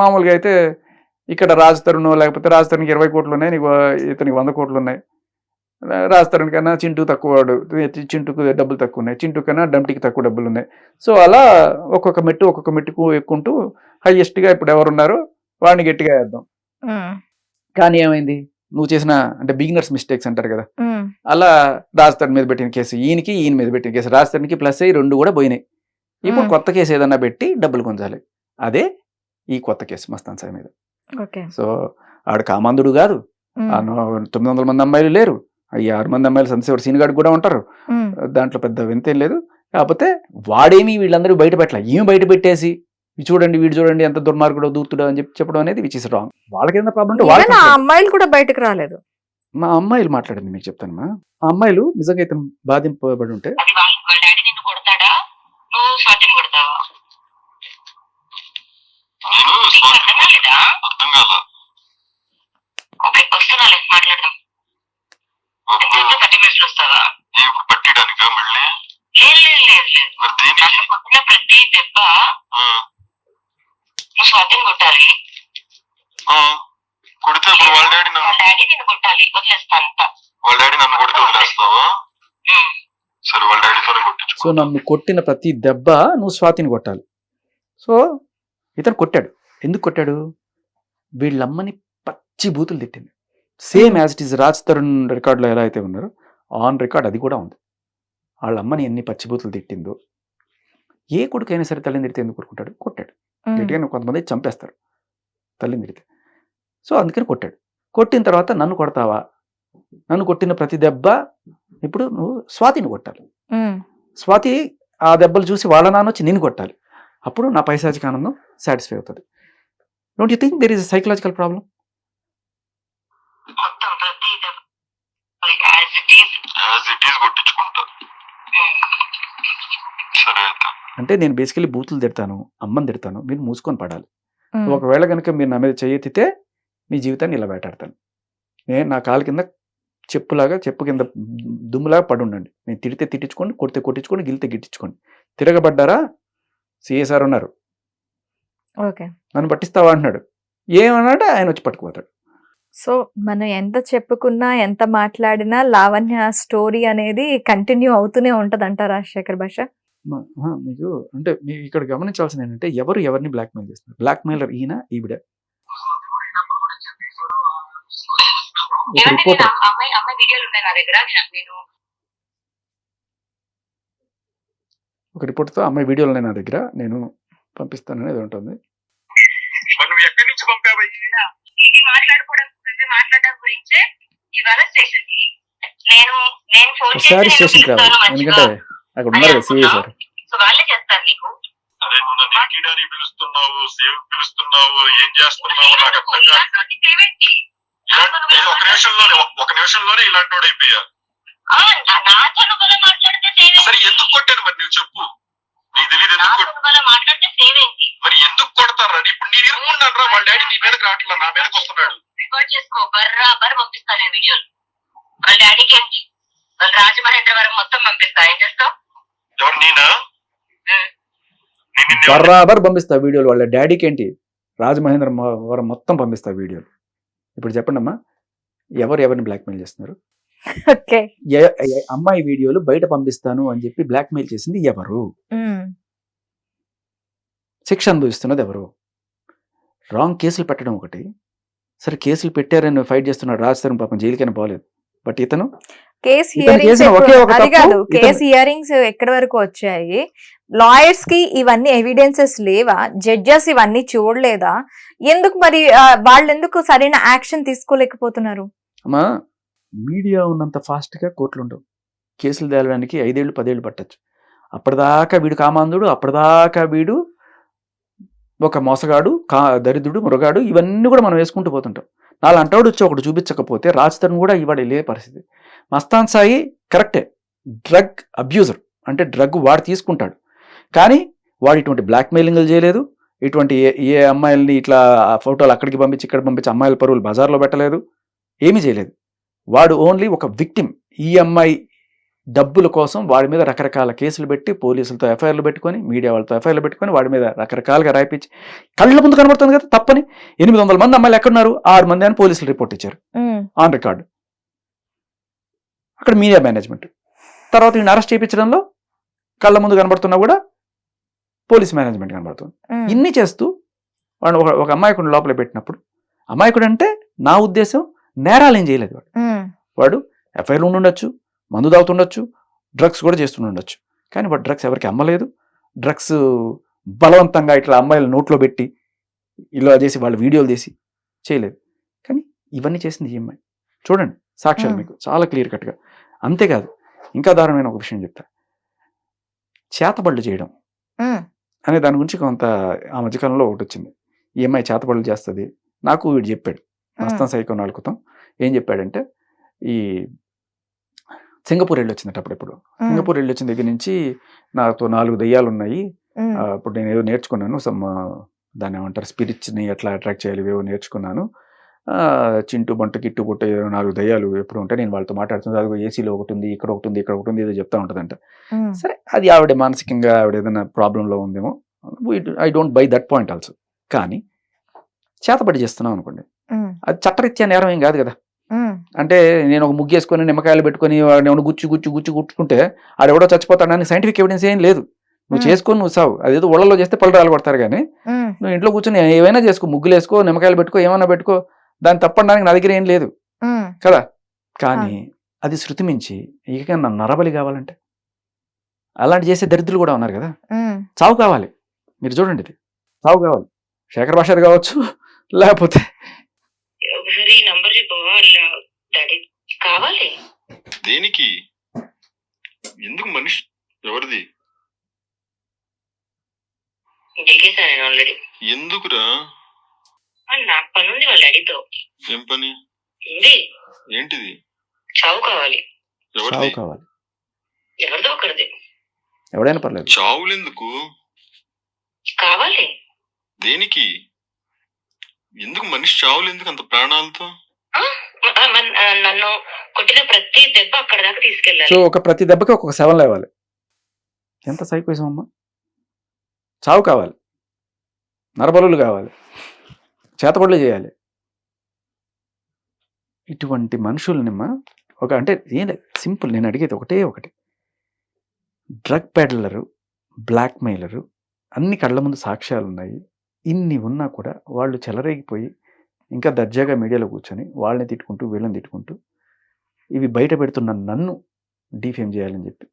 మామూలుగా అయితే ఇక్కడ రాజ్ తరుణ్ లేకపోతే రాజ్ తరుణ్కి ఇరవై కోట్లు ఉన్నాయి నీకు ఇతనికి వంద కోట్లు ఉన్నాయి రాజ్ తరుణ్ కన్నా చింటూ తక్కువ వాడు చింటూకు డబ్బులు తక్కువ ఉన్నాయి చింటూ కన్నా డంటికి తక్కువ డబ్బులు ఉన్నాయి సో అలా ఒక్కొక్క మెట్టు ఒక్కొక్క మెట్టుకు ఎక్కుంటూ హైయెస్ట్గా ఇప్పుడు ఎవరున్నారో వాడిని గట్టిగా వేద్దాం. కానీ ఏమైంది? నువ్వు చేసిన అంటే బిగినర్స్ మిస్టేక్స్ అంటారు కదా. అలా రాజధాని మీద పెట్టిన కేసు ఈయనకి ఈయన మీద పెట్టిన కేసు రాజధానికి ప్లస్ అయ్యి రెండు కూడా పోయినాయి. ఇప్పుడు. కొత్త కేసు ఏదన్నా పెట్టి డబ్బులు కొంచాలి అదే ఈ కొత్త కేసు మస్తాన్ సాయి మీద. ఓకే. సో ఆడు కామాంధుడు కాదు. తొమ్మిది వందల మంది అమ్మాయిలు లేరు. ఈ ఆరు మంది అమ్మాయిలు సంతసేవారు సీనిగాడు కూడా ఉంటారు. దాంట్లో పెద్ద వింతేం లేదు. కాకపోతే వాడేమి వీళ్ళందరూ బయట పెట్టలే. ఈమె బయట పెట్టేసి "ఇది చూడండి వీడు చూడండి ఎంత దుర్మార్గుడో దూతుడో అని చెప్పి చెప్పడం అనేది విచ్ ఇస్ రాంగ్ వాళ్ళకి ఏదైనా ప్రాబ్లం ఉంటే అమ్మాయిలు కూడా బయటకు రాలేదు. మా అమ్మాయిలు మాట్లాడింది మీకు చెప్తానమ్మా ఆ అమ్మాయిలు నిజంగా ఇతను బాధింపబడి ఉంటే అది వాళ్ళ వాళ్ళ డాడీ నిన్ను కొడతాడా నువ్వు స్వాతిని కొడతావా నేను నీకు స్వాతి అర్థం ఓకే వస్తున్నాలే మాట్లాడదాం. థర్టీ మినిట్స్ వస్తావా? ఇప్పుడు పట్టిడానికా మళ్ళీ? కొట్టిన ప్రతి దెబ్బ ఆ, నువ్వు స్వాతిని కొట్టాలి. ఆ, కొడితే ఇప్పుడు వాళ్ళ డాడీ వాళ్ళ నన్ను డాడీ నిన్ను కొట్టాలి. వదిలేస్తానంట వాళ్ళ డాడీ నన్ను కొడితే వదిలేస్తావా? ఉమ్. సరే వాళ్ళ డాడీతోనే సో నన్ను కొట్టిన ప్రతి దెబ్బ నువ్వు స్వాతిని కొట్టాలి. సో ఇతను కొట్టాడు. ఎందుకు కొట్టాడు? వీళ్ళమ్మని పచ్చి బూతులు తిట్టింది. Same as it is Raj Tarun రికార్డులో ఎలా అయితే ఉన్నారో ఆన్ రికార్డ్ అది కూడా ఉంది. వాళ్ళ అమ్మని ఎన్ని పచ్చి బూతులు తిట్టిందో ఏ కొడుకైనా సరే తల్లిని తిడితే ఎందుకు కొట్టుకుంటాడు? కొట్టాడు. గట్టిగా కొంతమంది చంపేస్తారు. తల్లిని తిడితే. సో అందుకని కొట్టాడు. కొట్టిన తర్వాత నన్ను కొడతావా? నన్ను కొట్టిన ప్రతి దెబ్బ ఇప్పుడు నువ్వు స్వాతిని కొట్టాలి. స్వాతి ఆ దెబ్బలు చూసి వాళ్ళ నాన్న వచ్చి నేను కొట్టాలి. అప్పుడు నా పైశాచిక ఆనందం సాటిస్ఫై అవుతుంది. Don't you think there is psychological problem is is అంటే నేను బేసికలీ బూతులు తిడతాను అమ్మని తిడతాను మీరు మూసుకొని పడాలి. ఒకవేళ కనుక మీరు నా మీద చేయెత్తితే మీ జీవితాన్ని ఇలా వేటాడతాను. నేను నా కాలు కింద చెప్పులాగా చెప్పు కింద దుమ్ములాగా పడి ఉండండి నేను తిడితే తిట్టించుకోండి కొడితే కొట్టించుకోండి గిలితే గిట్టించుకోండి. తిరగబడ్డారా? సిఎస్ఆర్ ఉన్నారు. ఓకే. నన్ను పట్టిస్తావా అంటున్నాడు. ఏమన్నాడు ఆయన వచ్చి పట్టుకుపోతాడు. సో మనం ఎంత చెప్పుకున్నా ఎంత మాట్లాడినా లావణ్య స్టోరీ అనేది కంటిన్యూ అవుతూనే ఉంటది అంటారా శేఖర్ భాష మీకు అంటే మీరు ఇక్కడ గమనించాల్సింది ఏంటంటే ఎవరు ఎవరిని బ్లాక్మెయిల్ చేస్తున్నారు? బ్లాక్మెయిలర్ ఈయన ఈవిడ. రిపోర్టర్ ఆ అమ్మాయి అమ్మాయి వీడియోలు ఉన్నాయి నా దగ్గర నేను- నేను ఒక రిపోర్ట్తో అమ్మాయి వీడియోలు నా దగ్గర నేను పంపిస్తాను అనేది ఉంటుంది. మరి నువ్వు ఎక్కడి నుంచి పంపావయ్యి? ఇది మాట్లాడుకోవడం ఇది మాట్లాడడం గురించే ఇవాళ స్టేషన్కి నేను నేను ఫోన్ ఒకసారి స్టేషన్కి రావాలి. ఎందుకంటే అక్కడ ఉన్నారు కదా సిఐ సార్. నువ్వు నన్ను పిలుస్తున్నావు సేవ్ పిలుస్తున్నావు ఏం చేస్తున్నావు నాకు అర్థం కాదు ఒక నిమిషంలోనే ఒక నిమిషంలోనే ఇలాంటి వాడు అయిపోయా ఎందుకు కొట్టాను మరి నువ్వు చెప్పు? నీకు తెలియదు ఎందుకు? మరి ఎందుకు కొడతారా? ఇప్పుడు నేను ఇరుక్కున్నాను రా వాళ్ళ డాడీ నీ మీదకి రావట్లా నా మీదకి వస్తున్నాడు. రికార్డ్ చేసుకో బర్రాబర్ పంపిస్తా నేను వీడియోలు వాళ్ళ డాడీకి ఏంటి? వాళ్ళ రాజమహేంద్రవరం మొత్తం పంపిస్తా ఏం చేస్తావు? ఎవరు నేనా? బరాబర్ పంపిస్తా వీడియోలు వాళ్ళ డాడీకి ఏంటి? రాజమహేంద్ర వరం మొత్తం పంపిస్తా వీడియోలు. ఇప్పుడు చెప్పండి అమ్మా ఎవరు ఎవరిని బ్లాక్మెయిల్ చేస్తున్నారు? అమ్మాయి వీడియోలు బయట పంపిస్తాను అని చెప్పి బ్లాక్మెయిల్ చేసింది ఎవరు? శిక్ష అనుభవిస్తున్నది ఎవరు? రాంగ్ కేసులు పెట్టడం ఒకటి. సరే కేసులు పెట్టారని ఫైట్ చేస్తున్నాడు రాజస్థాన్ పాపం జైలుకైనా పోలేదు. బట్ ఇతను? కేస్ హియరింగ్స్ ఎక్కడి వరకు వచ్చాయి? లాయర్స్కి ఇవన్నీ ఎవిడెన్సెస్ లేవా? జడ్జెస్ ఇవన్నీ చూడలేదా? ఎందుకు మరి వాళ్ళు ఎందుకు సరైన యాక్షన్ తీసుకోలేకపోతున్నారు? అమ్మా మీడియా ఉన్నంత ఫాస్ట్గా కోర్టులు ఉండవు. కేసులు తేలడానికి ఐదేళ్ళు పదేళ్ళు పట్టచ్చు. అప్పటిదాకా వీడు కామాంధుడు అప్పటిదాకా వీడు ఒక మోసగాడు కా దరిద్రుడు మురగాడు ఇవన్నీ కూడా మనం వేసుకుంటూ పోతుంటాం. నాలుగు అంటాడు వచ్చి ఒకటి చూపించకపోతే రాజతను కూడా ఇవాడు వెళ్ళే పరిస్థితి. మస్తాన్ సాయి కరెక్టే. డ్రగ్ అబ్యూజర్ అంటే డ్రగ్ వాడు తీసుకుంటాడు. కానీ వాడు ఇటువంటి బ్లాక్మెయిలింగ్లు చేయలేదు. ఇటువంటి ఏ ఏ అమ్మాయిల్ని ఇట్లా ఫోటోలు అక్కడికి పంపించి ఇక్కడ పంపించి అమ్మాయిల పరువులు బజార్లో పెట్టలేదు. ఏమీ చేయలేదు. వాడు ఓన్లీ ఒక విక్టిమ్. ఈ అమ్మాయి డబ్బుల కోసం వాడి మీద రకరకాల కేసులు పెట్టి పోలీసులతో ఎఫ్ఐఆర్లు పెట్టుకొని మీడియా వాళ్ళతో ఎఫ్ఐఆర్లు పెట్టుకొని వాడి మీద రకరకాలుగా రాయిపించి కళ్ళ ముందు కనబడుతుంది కదా తప్పని. ఎనిమిది వందల మంది అమ్మాయిలు ఎక్కడున్నారు? ఆరు మంది అని పోలీసులు రిపోర్ట్ ఇచ్చారు. On record. అక్కడ మీడియా మేనేజ్మెంట్. తర్వాత ఈయన అరెస్ట్ చేయించడంలో కళ్ళ ముందు కనబడుతున్నా కూడా పోలీస్ మేనేజ్మెంట్ కనబడుతుంది. ఇన్ని చేస్తూ వాడు ఒక ఒక అమాయకుడిని లోపల పెట్టినప్పుడు అమాయకుడు అంటే నా ఉద్దేశం నేరాలు ఏం చేయలేదు వాడు. వాడు ఎఫ్ఐఆర్లు ఉండి ఉండొచ్చు మందు తాగుతుండొచ్చు డ్రగ్స్ కూడా చేస్తుండొచ్చు కానీ వాడు డ్రగ్స్ ఎవరికి అమ్మలేదు. డ్రగ్స్ బలవంతంగా ఇట్లా అమ్మాయిల నోట్లో పెట్టి ఇలా చేసి వాళ్ళు వీడియోలు తీసి చేయలేదు. కానీ ఇవన్నీ చేసింది ఈ అమ్మాయి. చూడండి సాక్ష్యాలు. మీకు చాలా క్లియర్ కట్గా. అంతేకాదు ఇంకా దారుణమైన ఒక విషయం చెప్తా. చేతబడులు చేయడం అనే దాని గురించి కొంత ఆ మధ్యకాలంలో ఒకటి వచ్చింది. ఈ అమ్మాయి చేతబడులు చేస్తుంది నాకు వీడు చెప్పాడు. మస్తాన్ సైకో నాలుగు క్రితం ఏం చెప్పాడంటే ఈ సింగపూర్ వెళ్ళి వచ్చిందట అప్పుడెప్పుడు సింగపూర్ వెళ్ళి వచ్చిన దగ్గర నుంచి నాతో నాలుగు దయ్యాలు ఉన్నాయి అప్పుడు నేను ఏదో నేర్చుకున్నాను సమ్ దాన్ని ఏమంటారు స్పిరిట్స్ని ఎట్లా అట్రాక్ట్ చేయాలి ఇవేవో నేర్చుకున్నాను. చింటు బంటు కిట్టు బుట్ట ఏదో నాలుగు దయ్యాలు ఎప్పుడు ఉంటాయి నేను వాళ్ళతో మాట్లాడుతుంది అది ఏసీలో ఒకటి ఉంది ఇక్కడ ఒకటి ఉంది ఇక్కడ ఒకటి ఉంది ఏదో చెప్తా ఉంటుందంట. సరే అది ఆవిడ మానసికంగా ఆవిడ ఏదైనా ప్రాబ్లంలో ఉందేమో I don't buy that point also కానీ చేతబడి చేస్తున్నాం అనుకోండి. అది చట్టరీత్యా నేరం ఏం కాదు కదా. అంటే నేను ఒక ముగ్గేసుకొని నిమ్మకాయలు పెట్టుకొని ఏమైనా గుచ్చి గుచ్చి గుచ్చి గుచ్చుకుంటే ఆడెవడో చచ్చిపోతాడని సైంటిఫిక్ ఎవిడెన్స్ ఏం లేదు. నువ్వు. చేసుకొని నువ్వు సావు. అదేదో ఒళ్ళలో చేస్తే పళ్ళు కొడతారు కానీ నువ్వు ఇంట్లో కూర్చొని ఏవైనా చేసుకో ముగ్గులు వేసుకో నిమ్మకాయలు పెట్టుకో ఏమన్నా పెట్టుకో దాన్ని తప్పడానికి నా దగ్గర ఏం లేదు. కదా? కానీ అది శృతి మించి ఇక నా నరబలి కావాలంటే. అలాంటి చేసే దరిద్రులు కూడా ఉన్నారు కదా. చావు కావాలి. మీరు చూడండి ఇది. చావు కావాలి. శేఖర్ భాషర్ కావచ్చు లేకపోతే ఈ నంబర్ చెప్పవా వాళ్ళ డాడీ కావాలి? దేనికి? ఎందుకు మనిషి ఎవరిది? నేను ఆల్రెడీ ఎందుకురా? నాకు పని ఉంది వాళ్ళ డాడీతో ఏం పని? ఉంది. ఏంటిది? చావు కావాలి. చావు ఎవరిది కావాలి. ఎవరిదో ఒకరిది. ఎవడైనా పర్లేదు. చావులెందుకు? కావాలి. దేనికి? ఎందుకు మనిషి చావులెందుకు అంత ప్రాణాలతో? నన్ను కొట్టిన ప్రతి దెబ్బ అక్కడ దాకా తీసుకెళ్ళాలి. సో ఒక ప్రతి దెబ్బకి ఒక్కొక్క సెవెన్ లేవాలి. ఎంత సైకోసం అమ్మా? చావు కావాలి. నరబలులు కావాలి. చేతబడులు చేయాలి. ఇటువంటి మనుషులనిమ్మా ఒక అంటే ఏం సింపుల్ నేను అడిగేది ఒకటే ఒకటి. డ్రగ్ పెడలరు బ్లాక్ మెయిలరు అన్ని కళ్ళ ముందు సాక్ష్యాలు ఉన్నాయి ఇన్ని ఉన్నా కూడా వాళ్ళు చెలరేగిపోయి ఇంకా దర్జాగా మీడియాలో కూర్చొని వాళ్ళని తిట్టుకుంటూ వీళ్ళని తిట్టుకుంటూ ఇవి బయట పెడుతున్న నన్ను డీఫేమ్ చేయాలని చెప్పి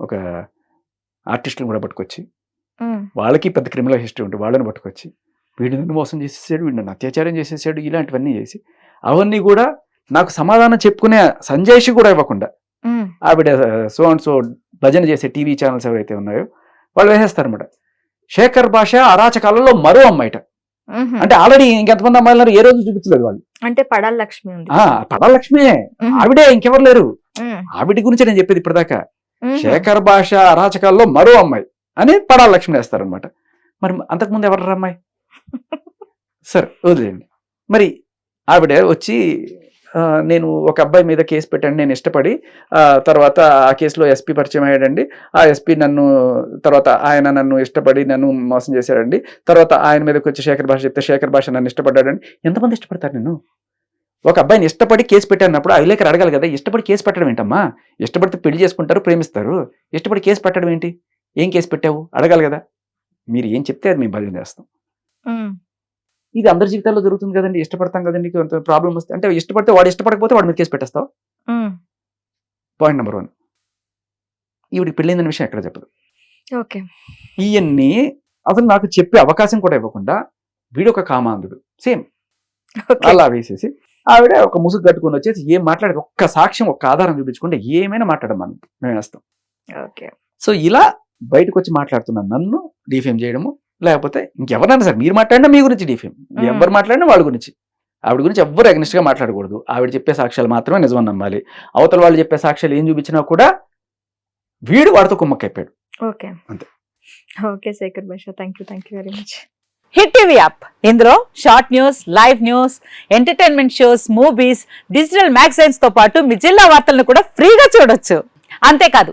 ఒక ఆర్టిస్టులను కూడా పట్టుకొచ్చి వాళ్ళకి పెద్ద క్రిమినల్ హిస్టరీ ఉంటుంది వాళ్ళని పట్టుకొచ్చి వీడు నన్ను మోసం చేసేసాడు వీడు నన్ను అత్యాచారం చేసేసాడు ఇలాంటివన్నీ చేసి అవన్నీ కూడా నాకు సమాధానం చెప్పుకునే సంజయ్షి కూడా ఇవ్వకుండా ఆవిడ సో అండ్ సో భజన చేసే టీవీ ఛానల్స్ ఎవరైతే ఉన్నాయో వాళ్ళు వేసేస్తారన్నమాట. శేఖర్ భాష అరాచకాలలో మరో అమ్మాయిట. అంటే ఆల్రెడీ ఇంకెంతమంది అమ్మాయిలు? ఏ రోజు చూపించలేదు వాళ్ళు. అంటే పడాల లక్ష్మి పడాలక్ష్మే. ఉమ్, ఆవిడే ఇంకెవరు లేరు. ఆవిడ గురించి నేను చెప్పేది ఇప్పటిదాకా. శేఖర్ భాష అరాచకాల్లో మరో అమ్మాయి అని పడాల లక్ష్మి వేస్తారనమాట మరి అంతకుముందు ఎవరు అమ్మాయి? సరే వదిలేండి మరి ఆవిడ వచ్చి నేను ఒక అబ్బాయి మీద కేసు పెట్టాను నేను ఇష్టపడి తర్వాత ఆ కేసులో ఎస్పీ పరిచయం అయ్యాడండి. ఆ ఎస్పీ నన్ను తర్వాత ఆయన నన్ను ఇష్టపడి నన్ను మోసం చేశాడండి. తర్వాత ఆయన మీదకి వచ్చి శేఖర్ భాష చెప్తే శేఖర్ భాష నన్ను ఇష్టపడ్డాడండి. ఎంతమంది ఇష్టపడతారు నేను ఒక అబ్బాయిని ఇష్టపడి కేసు పెట్టానప్పుడు ఆ విలేకరు అడగాలి కదా ఇష్టపడి కేసు పెట్టడం ఏంటమ్మా? ఇష్టపడితే పెళ్ళి చేసుకుంటారు ప్రేమిస్తారు. ఇష్టపడి కేసు పెట్టడం ఏంటి? ఏం కేసు పెట్టావు? అడగాలి కదా. మీరు ఏం చెప్తే అది మేము భజన చేస్తాం. ఇది అందరి జీవితాల్లో జరుగుతుంది కదండి. ఇష్టపడతాం కదండి. కొంత ప్రాబ్లం వస్తే అంటే ఇష్టపడితే వాడు ఇష్టపడకపోతే వాడి మీద కేసు పెట్టేస్తావు? పాయింట్ నెంబర్ వన్ ఈవిడికి పెళ్ళైందన్న విషయం ఎక్కడ చెప్పదు. ఓకే. ఇవన్నీ అసలు నాకు చెప్పే అవకాశం కూడా ఇవ్వకుండా వీడు ఒక కామాంధుడు. సేమ్. అలా వేసేసి ఆవిడ ఒక ముసుగు కట్టుకొని వచ్చేసి ఏం మాట్లాడదు ఒక్క సాక్ష్యం ఒక్క ఆధారం చూపించుకుంటే ఏమైనా మాట్లాడమని. మేము వేస్తాం ఓకే. సో ఇలా బయటకు వచ్చి మాట్లాడుతున్న నన్ను డిఫేమ్ చేయడము లేకపోతే ఇంకెవరైనా సరే మీరు మాట్లాడినా మీ గురించి డిఫేమ్ ఎవరు మాట్లాడినా వాళ్ళ గురించి. ఆవిడ గురించి ఎవ్వరు అగ్నిస్ట్గా మాట్లాడకూడదు. ఆవిడ చెప్పే సాక్ష్యాలు మాత్రమే నిజమని నమ్మాలి. అవతల వాళ్ళు చెప్పే సాక్ష్యాలు ఏం చూపించినా కూడా వీడు వాడితో కుమ్మక్కైపోయాడు. ఓకే. అంతే. Okay Shekhar Basha thank you thank you very much hit TV app. ఇందులో short news live news entertainment shows movies digital మ్యాగజైన్స్తో పాటు మీ జిల్లా వార్తలను కూడా ఫ్రీగా చూడొచ్చు. అంతేకాదు